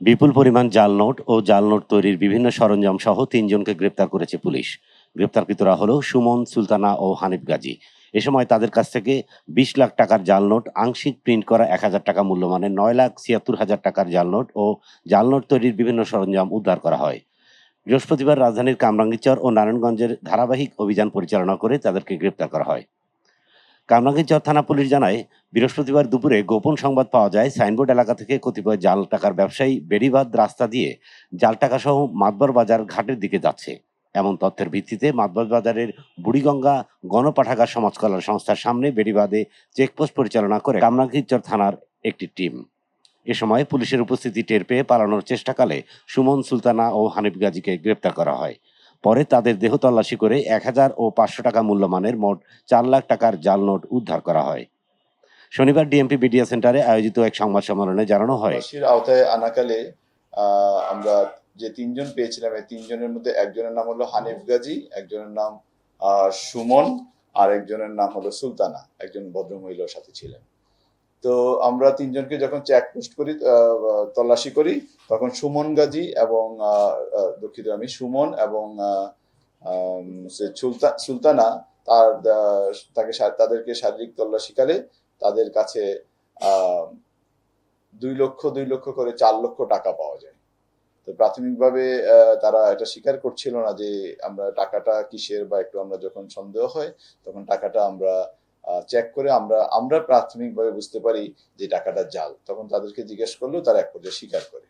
বিপুল পরিমাণ জাল নোট ও জাল নোট তৈরির বিভিন্ন সরঞ্জাম সহ তিনজনকে গ্রেপ্তার করেছে পুলিশ। গ্রেপ্তারকৃতরা হলো সুমন, সুলতানা ও হানিফ গাজী। এ সময় তাদের কাছ থেকে বিশ লাখ টাকার জাল নোট, আংশিক প্রিন্ট করা এক হাজার টাকা মূল্যমানের নয় লাখ ছিয়াত্তর হাজার টাকার জাল নোট ও জাল নোট তৈরির বিভিন্ন সরঞ্জাম উদ্ধার করা হয়। বৃহস্পতিবার রাজধানীর কামরাঙ্গীরচর ও নারায়ণগঞ্জের ধারাবাহিক অভিযান পরিচালনা করে তাদেরকে গ্রেপ্তার করা হয়। কামরাঙ্গীরচর থানা পুলিশ জানায়, বৃহস্পতিবার দুপুরে গোপন সংবাদ পাওয়া যায়, সাইনবোর্ড এলাকা থেকে কতিপয় জাল টাকার ব্যবসায়ী বেড়িবাদ রাস্তা দিয়ে জাল টাকা সহ মাতবর বাজার ঘাটের দিকে যাচ্ছে। এমন তথ্যের ভিত্তিতে মাতবর বাজারের বুড়িগঙ্গা গণপাঠাগার সমাজ কল্যাণ সংস্থার সামনে বেড়িবাদে চেকপোস্ট পরিচালনা করে কামরাঙ্গীরচর থানার একটি টিম। এ সময় পুলিশের উপস্থিতি টের পেয়ে পালানোর চেষ্টাকালে সুমন সুলতানা ও হানিফ গাজীকে গ্রেপ্তার করা হয়। পরে তাদের দেহ তল্লাশি করে এক হাজার ও পাঁচশো টাকা মূল্যমানের মোট চার লাখ টাকার জাল নোট উদ্ধার করা হয়। শনিবার ডিএমপি বিডিয়া সেন্টারে আয়োজিত এক সংবাদ সম্মেলনে জানানো হয়। আওতায় আনাকালে আমরা যে তিনজন পেয়েছিলাম, এই তিনজনের মধ্যে একজনের নাম হলো হানিফ গাজী, একজনের নাম সুমন, আর একজনের নাম হলো সুলতানা, একজন ভদ্রমহিলার সাথে ছিলেন। তো আমরা তিনজনকে যখন চেক পোস্ট করি তল্লাশি করি, তখন সুমন গাজী এবং দুঃখিত আমি, সুমন এবং সুলতানা তার তাকে তাদেরকে শারীরিক তল্লাশিকালে তাদের কাছে দুই লক্ষ দুই লক্ষ করে চার লক্ষ টাকা পাওয়া যায়। তো প্রাথমিকভাবে তারা এটা স্বীকার করছিল না যে আমরা টাকাটা কিসের বা একটু আমরা যখন সন্দেহ হয়, তখন টাকাটা আমরা চেক করে আমরা আমরা প্রাথমিকভাবে বুঝতে পারি যে টাকাটা জাল। তখন তাদেরকে জিজ্ঞেস করলেও তারা এক পর্যায়ে স্বীকার করে।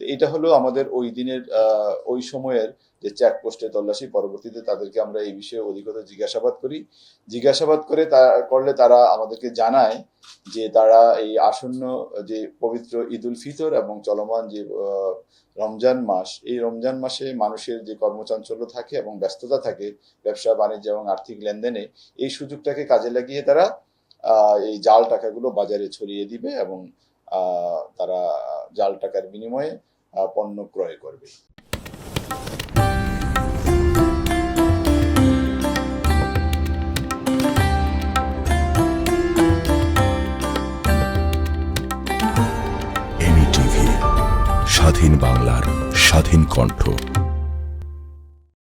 তো এটা হলো আমাদের ওই দিনের ওই সময়ের যে চেক পোস্টে তল্লাশি, পরবর্তীতে তাদেরকে আমরা এই বিষয়ে অধিকতর জিজ্ঞাসাবাদ করি। জিজ্ঞাসাবাদ করে তা, করলে তারা আমাদেরকে জানায় যে তারা এই আসন্ন যে পবিত্র ঈদ উল ফিতর এবং চলমান যে রমজান মাস, এই রমজান মাসে মানুষের যে কর্মচাঞ্চল্য থাকে এবং ব্যস্ততা থাকে, ব্যবসা, বাণিজ্য এবং আর্থিক লেনদেনে, এই সুযোগটাকে কাজে লাগিয়ে তারা এই জাল টাকাগুলো বাজারে ছড়িয়ে দিবে এবং তারা জাল টাকার বিনিময়ে পণ্য ক্রয় করবে। স্বাধীন বাংলার স্বাধীন কণ্ঠ।